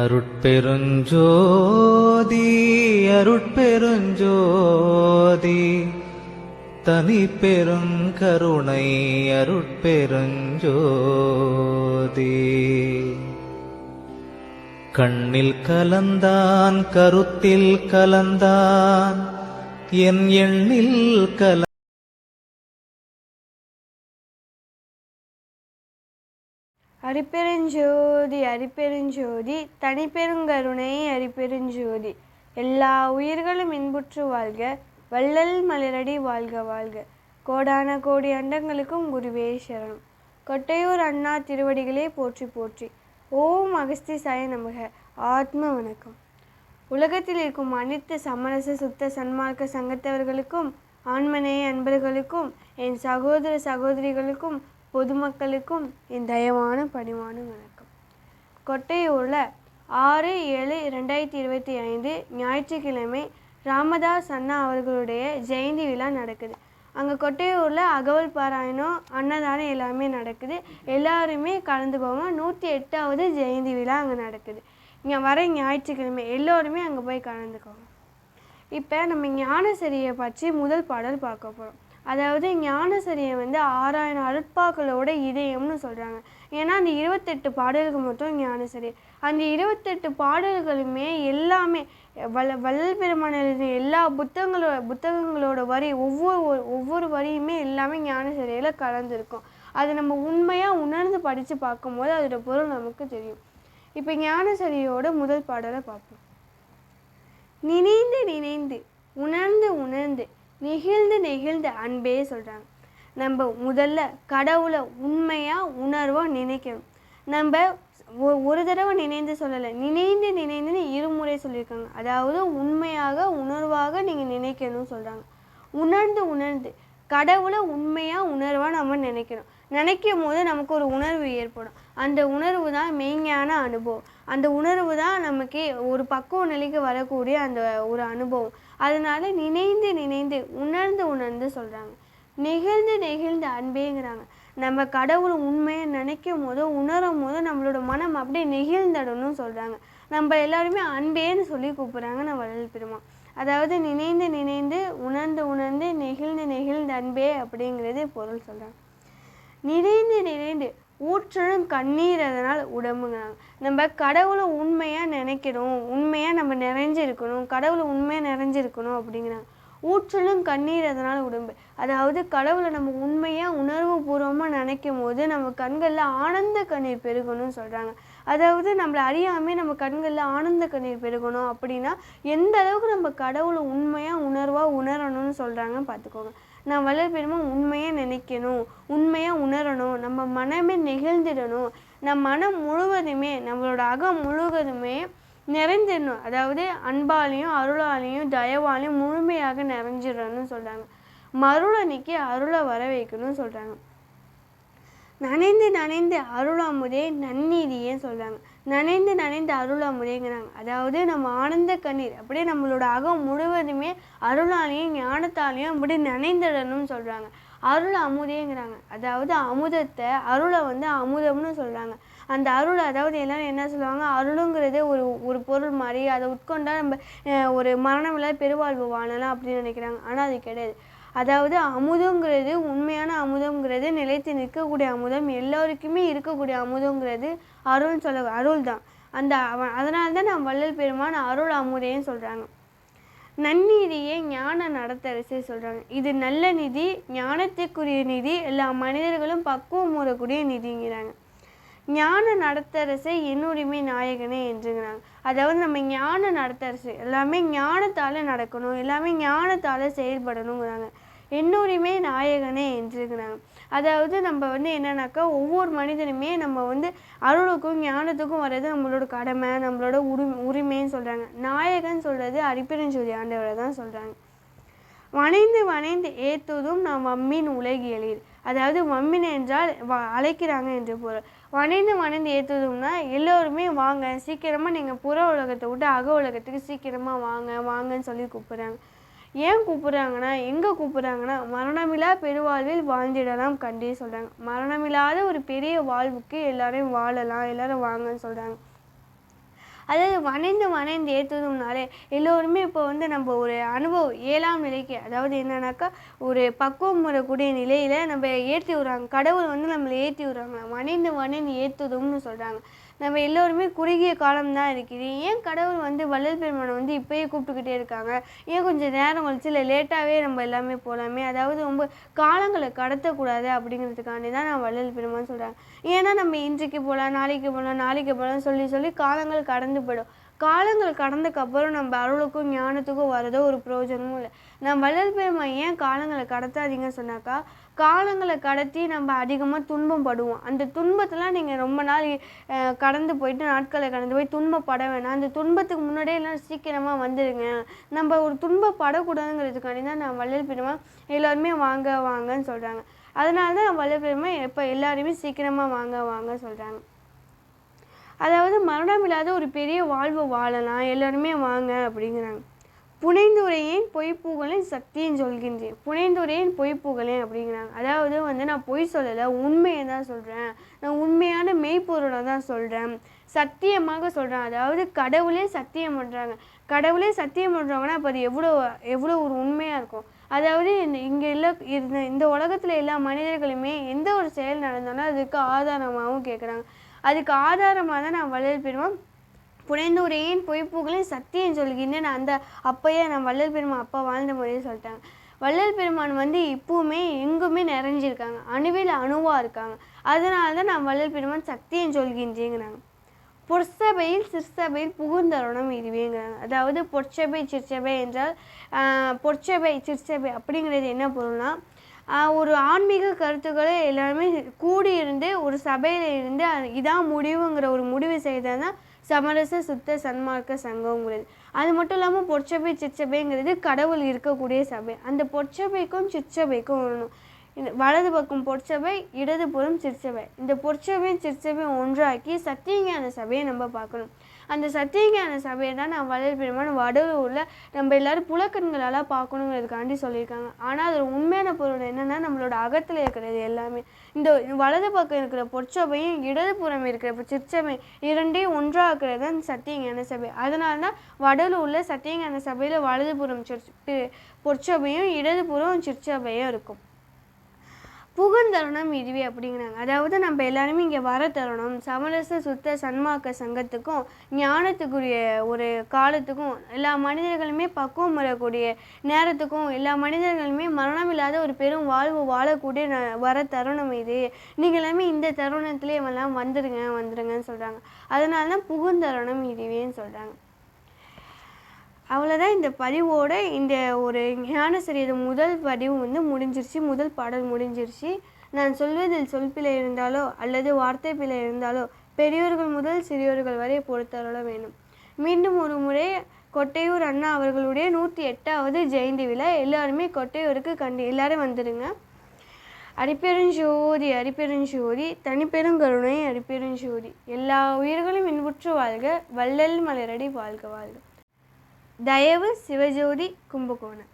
அருட்பெருஞ்சோதி அருட்பெருஞ்சோதி தனி பெருங்கருணை அருட்பெருஞ்சோதி. கண்ணில் கலந்தான் கருத்தில் கலந்தான் என் எண்ணில் கல அரிப்பெருஞ்சோதி அரிப்பெருஞ்சோதி தனிப்பெருங்கருணை அரிப்பெருஞ்சோதி. எல்லா உயிர்களும் இன்புற்று வாழ்க வள்ளல் மலரடி வாழ்க வாழ்க. கோடான கோடி அண்டங்களுக்கும் குருவே சரணம். கொட்டையூர் அண்ணா திருவடிகளே போற்றி போற்றி. ஓம் அகஸ்தி சாய நமக. ஆத்ம வணக்கம். உலகத்தில் இருக்கும் அனைத்து சமரச சுத்த சன்மார்க்க சங்கத்தவர்களுக்கும் ஆண்மனே அன்பர்களுக்கும் என் சகோதர சகோதரிகளுக்கும் பொதுமக்களுக்கும் என் தயவான பணிவான வணக்கம். கொட்டையூரில் ஆறு ஏழு ரெண்டாயிரத்தி இருபத்தி ஐந்து ஞாயிற்றுக்கிழமை ராமதாஸ் அண்ணா அவர்களுடைய ஜெயந்தி விழா நடக்குது. அங்கே கொட்டையூரில் அகவல் பாராயணம் அன்னதானம் எல்லாமே நடக்குது. எல்லாருமே கலந்து போவோம். நூற்றி எட்டாவது ஜெயந்தி விழா அங்கே நடக்குது. இங்கே வர ஞாயிற்றுக்கிழமை எல்லோருமே அங்கே போய் கலந்துக்கோங்க இப்போ நம்ம ஞானசரியை பற்றி முதல் பாடல் பார்க்க போகிறோம் அதாவது ஞானசரியை வந்து ஆறாயிரம் அருட்பாக்களோட இதயம்னு சொல்கிறாங்க ஏன்னா அந்த இருபத்தெட்டு பாடல்கள் மட்டும் ஞானசரி. அந்த இருபத்தெட்டு பாடல்களுமே எல்லாமே வல்ல வள்ளல் பெருமான் எழுதிய எல்லா புத்தகங்களோட புத்தகங்களோட வரி ஒவ்வொரு ஒவ்வொரு வரியுமே எல்லாமே ஞானசரியில் கலந்துருக்கும். அது நம்ம உண்மையாக உணர்ந்து படித்து பார்க்கும்போது அதோட பொருள் நமக்கு தெரியும். இப்போ ஞானசரியோட முதல் பாடலை பார்ப்போம். நினைந்து நினைந்து உணர்ந்து உணர்ந்து நெகிழ்ந்து நெகிழ்ந்து அன்பே சொல்கிறாங்க நம்ம முதல்ல கடவுளை உண்மையாக உணர்வாக நினைக்கணும். நம்ம ஒ- ஒரு தடவை நினைந்து சொல்லலை நினைந்து நினைந்துன்னு இருமுறை சொல்லியிருக்காங்க. அதாவது உண்மையாக உணர்வாக நீங்கள் நினைக்கணும்னு சொல்கிறாங்க உணர்ந்து உணர்ந்து கடவுளை உண்மையாக உணர்வாக நம்ம நினைக்கணும். நினைக்கும் போது நமக்கு ஒரு உணர்வு ஏற்படும். அந்த உணர்வு தான் மெய்ஞான அனுபவம். அந்த உணர்வு தான் நமக்கு ஒரு பக்குவ நிலைக்கு வரக்கூடிய அந்த ஒரு அனுபவம். அதனால நினைந்து நினைந்து உணர்ந்து உணர்ந்து சொல்கிறாங்க நெகிழ்ந்து நெகிழ்ந்து அன்பேங்கிறாங்க. நம்ம கடவுள் உண்மையை நினைக்கும் போதோ உணரும் போதோ நம்மளோட மனம் அப்படியே நெகிழ்ந்தடணும்னு சொல்கிறாங்க நம்ம எல்லாருமே அன்பேன்னு சொல்லி கூப்பிட்றாங்க நம்ம வள்ளல் பெருமா அதாவது நினைந்து நினைந்து உணர்ந்து உணர்ந்து நெகிழ்ந்து நெகிழ்ந்து அன்பே அப்படிங்கிறது பொருள் சொல்கிறாங்க நிறைந்து நிறைந்து ஊற்றலும் கண்ணீர் அதனால் உடம்புங்கிறாங்க நம்ம கடவுளை உண்மையாக நினைக்கணும் உண்மையாக நம்ம நிறைஞ்சிருக்கணும் கடவுளை உண்மையாக நிறைஞ்சிருக்கணும் அப்படிங்கிறாங்க ஊற்றலும் கண்ணீர் அதனால் உடம்பு. அதாவது கடவுளை நம்ம உண்மையாக உணர்வு பூர்வமாக நினைக்கும் போது நம்ம கண்களில் ஆனந்த கண்ணீர் பெருகணும்னு சொல்கிறாங்க அதாவது நம்மளை அறியாமே நம்ம கண்களில் ஆனந்த கண்ணீர் பெருகணும் அப்படின்னா எந்த அளவுக்கு நம்ம கடவுளை உண்மையாக உணர்வாக உணரணும்னு சொல்கிறாங்க பார்த்துக்கோங்க. நான் வளர் பெருமான் உண்மையாக நினைக்கணும் உண்மையாக உணரணும் நம்ம மனமே நெகிழ்ந்திடணும் நம் மனம் முழுவதுமே நம்மளோட அகம் முழுவதுமே நிறைந்திடணும். அதாவது அன்பாலையும் அருளாலையும் தயவாலையும் முழுமையாக நிறைஞ்சிடணும்னு சொல்கிறாங்க மருளன்னைக்கு அருளை வர வைக்கணும்னு சொல்கிறாங்க நனைந்து நனைந்து அருளாமுதே நன்னீதியே சொல்கிறாங்க நனைந்து நனைந்து அருளாமுதேங்கிறாங்க. அதாவது நம்ம ஆனந்த கண்ணீர் அப்படியே நம்மளோட அகம் முழுவதுமே அருளாலையும் ஞானத்தாலையும் அப்படி நனைந்துடணும்னு சொல்கிறாங்க அருள் அமுதேங்கிறாங்க. அதாவது அமுதத்தை அருளை வந்து அமுதம்னு சொல்கிறாங்க அந்த அருள் அதாவது எல்லாரும் என்ன சொல்லுவாங்க? அருளுங்கிறது ஒரு ஒரு பொருள் மாதிரி அதை உட்கொண்டா நம்ம ஒரு மரணமில்லாத பெருவாழ்வு வாழலாம் அப்படின்னு நினைக்கிறாங்க. ஆனால் அது கிடையாது. அதாவது அமுதங்கிறது உண்மையான அமுதங்கிறது நிலைத்து நிற்கக்கூடிய அமுதம் எல்லோருக்குமே இருக்கக்கூடிய அமுதங்கிறது அருள்னு சொல்ல அருள் தான் அந்த அவன் அதனால தான் நான் வள்ளல் பெருமான் அருள் அமுதேன்னு சொல்கிறாங்க நன்னீதியே ஞான நடத்தரசு சொல்கிறாங்க இது நல்ல நிதி ஞானத்துக்குரிய நிதி எல்லா மனிதர்களும் பக்குவம் மூடக்கூடிய நிதிங்கிறாங்க. ஞான நடத்தரசே என்னுரிமை நாயகனே என்றுங்கிறாங்க. அதாவது நம்ம ஞான நடத்தரசு எல்லாமே ஞானத்தால் நடக்கணும் எல்லாமே ஞானத்தால் செயல்படணுங்கிறாங்க. என்னுரிமை நாயகனே என்றுங்கிறாங்க. அதாவது நம்ம வந்து என்னன்னாக்கா ஒவ்வொரு மனிதனுமே நம்ம வந்து அருளுக்கும் ஞானத்துக்கும் வர்றது நம்மளோட கடமை நம்மளோட உரிமை உரிமைன்னு சொல்கிறாங்க நாயகன் சொல்கிறது அரிப்பெருஞ்சோதி ஆண்டவரை தான் சொல்கிறாங்க வனைந்து வனைந்து ஏத்துவதும் நாம் வம்மின் உலகியலில். அதாவது வம்மின் என்றால் வ- அழைக்கிறாங்க என்று பொருள். வனைந்து வனைந்து ஏற்றுதும்னா எல்லோருமே வாங்க சீக்கிரமாக நீங்கள் புற உலகத்தை விட்டு அக உலகத்துக்கு சீக்கிரமாக வாங்க வாங்கன்னு சொல்லி கூப்பிட்றாங்க. ஏன் கூப்பிட்றாங்கன்னா எங்கே கூப்பிட்றாங்கன்னா மரணமில்லா பெருவாழ்வில் வாழ்ந்திடலாம் கண்டே சொல்கிறாங்க மரணமில்லாத ஒரு பெரிய வாழ்வுக்கு எல்லாரையும் வாழலாம் எல்லோரும் வாங்கன்னு சொல்கிறாங்க அதாவது வணைந்து வணைந்து ஏற்றுதும்னாலே எல்லோருமே இப்போ வந்து நம்ம ஒரு அனுபவம் ஏழாம் நிலைக்கு அதாவது என்னன்னாக்கா ஒரு பக்குவம் வரக்கூடிய நிலையில் நம்ம ஏற்றி விடுறாங்க. கடவுள் வந்து நம்மளை ஏற்றி விடுறாங்க. வணைந்து வணைந்து ஏற்றுதும்னு சொல்கிறாங்க நம்ம எல்லோருமே குறுகிய காலம் தான் இருக்குது. ஏன் கடவுள் வந்து வள்ளல் பெருமானை வந்து இப்போயே கூப்பிட்டுக்கிட்டே இருக்காங்க? ஏன் கொஞ்சம் நேரம் கழிச்சு இல்லை லேட்டாகவே நம்ம எல்லாமே போகலாமே அதாவது ரொம்ப காலங்களை கடத்தக்கூடாது அப்படிங்கிறதுக்காண்டி தான் நான் வள்ளல் பெருமான்னு சொல்கிறேன் ஏன்னா நம்ம இன்றைக்கு போகலாம் நாளைக்கு போகலாம் நாளைக்கு போகலாம் சொல்லி சொல்லி காலங்கள் கடந்து போயிடும். காலங்கள் கடந்ததுக்கப்புறம் நம்ம அருளுக்கும் ஞானத்துக்கும் வரதோ ஒரு பிரயோஜனமும் இல்லை. நான் வள்ளல் பெருமான் ஏன் காலங்களை கடத்தாதீங்கன்னு சொன்னாக்கா காலங்களை கடத்தி நம்ம அதிகமாக துன்பம் படுவோம். அந்த துன்பத்தெலாம் நீங்கள் ரொம்ப நாள் கடந்து போயிட்டு நாட்களை கடந்து போய் துன்பப்பட வேணாம். அந்த துன்பத்துக்கு முன்னாடியே எல்லாம் சீக்கிரமாக வந்துடுங்க நம்ம ஒரு துன்பப்படக்கூடாதுங்கிறதுக்காண்டி தான் நான் வள்ளல் பெருமை எல்லாருமே வாங்க வாங்கன்னு சொல்கிறாங்க அதனால தான் வள்ளல் பெருமை இப்போ எல்லாருமே சீக்கிரமாக வாங்க வாங்க சொல்கிறாங்க அதாவது மரணம் இல்லாத ஒரு பெரிய வாழ்வை வாழலாம். எல்லோருமே வாங்க அப்படிங்கிறாங்க. புனைந்துரையேன் பொய்ப்புகழேன் சத்தியம் சொல்கின்றேன். புனைந்துரையேன் பொய்ப்புகழேன் அப்படிங்கிறாங்க. அதாவது வந்து நான் பொய் சொல்லலை உண்மையை தான் சொல்கிறேன் நான் உண்மையான மெய்ப்பொருளை தான் சொல்கிறேன் சத்தியமாக சொல்கிறேன் அதாவது கடவுளே சத்தியம் பண்ணுறாங்க கடவுளே சத்தியம் பண்ணுறாங்கன்னா அப்போ அது எவ்வளோ எவ்வளோ ஒரு உண்மையாக இருக்கும். அதாவது இந்த இங்கே இல்லை இந்த இந்த உலகத்தில் எல்லா மனிதர்களுமே எந்த ஒரு செயல் நடந்தாலும் அதுக்கு ஆதாரமாகவும் கேட்குறாங்க. அதுக்கு ஆதாரமாக தான் நான் வள்ளல் பெருமான் புனைந்துரையேன் பொய்ப்புகளையும் சத்தியம் சொல்கின்றேன் அந்த அப்பையே நான் வள்ளல் பெருமான் அப்பா வாழ்ந்த முறையே சொல்லிட்டாங்க. வள்ளல் பெருமான் வந்து இப்போவுமே எங்குமே நிறைஞ்சிருக்காங்க. அணுவில் அணுவாக இருக்காங்க. அதனால தான் நான் வள்ளல் பெருமான் சத்தியம் சொல்கின்றேங்கிறாங்க. பொற்சபையில் சிற்சபையில் புகுந்தருணம் இதுவேங்கிறாங்க அதாவது பொற்சபை சிற்சபை என்றால் பொற்சபை சிற்சபை அப்படிங்கிறது என்ன பொருள்னா ஒரு ஆன்மீக கருத்துக்களை எல்லாருமே கூடி இருந்து ஒரு சபையில் இருந்து இதான் முடிவுங்கிற ஒரு முடிவு செய்தால் தான் சமரச சுத்த சன்மார்க்க சங்கம்ங்கிறது. அது மட்டும் இல்லாமல் பொற்சபை சிற்சபைங்கிறது கடவுள் இருக்கக்கூடிய சபை. அந்த பொற்சபைக்கும் சிற்சபைக்கும் ஒன்றும் இந்த வலது பக்கம் பொற்சபை இடது புறம் சிற்சபை. இந்த பொற்சபையும் சிற்சபையும் ஒன்றாக்கி சத்தியஞான சபையை நம்ம பார்க்கணும். அந்த சத்தியஞான சபையை தான் நான் வள்ளல் பெருமான் வடலூரில் நம்ம எல்லாரும் புலக்கண்களால் பார்க்கணுங்கிறதுக்காண்டி சொல்லியிருக்காங்க. ஆனால் அதில் உண்மையான பொருள் என்னென்னா நம்மளோட அகத்தில் இருக்கிறது எல்லாமே. இந்த வலது பக்கம் இருக்கிற பொற்சபையும் இடது புறம் இருக்கிற சிற்சபை இரண்டையும் ஒன்றாக்குறது தான் சத்தியஞான சபை. அதனால தான் வடலூரில் சத்தியஞான சபையில் வலதுபுறம் சிற் பி- பொற்சபையும் இடதுபுறம் சிற்சபையும் இருக்கும். புகழ்தருணம் இதுவே அப்படிங்கிறாங்க. அதாவது நம்ம எல்லாருமே இங்கே வர தருணம் சமரச சுத்த சன்மார்க்க சங்கத்துக்கும் ஞானத்துக்குரிய ஒரு காலத்துக்கும் எல்லா மனிதர்களுமே பக்குவம் வரக்கூடிய நேரத்துக்கும் எல்லா மனிதர்களுமே மரணம் இல்லாத ஒரு பெரும் வாழ்வு வாழக்கூடிய ந- வர தருணம் இது. நீங்கள் எல்லாமே இந்த தருணத்திலே எல்லாம் வந்துடுங்க வந்துடுங்கன்னு சொல்கிறாங்க அதனால தான் புகுந்தருணம் இதுவேன்னு சொல்கிறாங்க அவ்வளோதான் இந்த பதிவோட இந்த ஒரு ஞான சரீரம் முதல் பதிவு வந்து முடிஞ்சிருச்சு. முதல் பாடல் முடிஞ்சிருச்சு. நான் சொல்வதில் சொல்பிழை இருந்தாலோ அல்லது வார்த்தை பிழை இருந்தாலோ பெரியோர்கள் முதல் சிறியோர்கள் வரை பொறுத்தருள வேண்டும். மீண்டும் ஒரு முறை கொட்டையூர் அண்ணா அவர்களுடைய நூற்றி எட்டாவது ஜெயந்தி விழா. எல்லாருமே கொட்டையூருக்கு கண்டு எல்லாரும் வந்துடுங்க அரிப்பெருஞ்சோதி அரிப்பெருஞ்சோதி தனிப்பெருங்கருணை அரிப்பெருஞ்சோதி. எல்லா உயிர்களும் இன்புற்று வாழ்க வள்ளல் மலரடி வாழ்க வாழ்க. ദയവ് ശിവജ്യോതി കുംഭകോണം.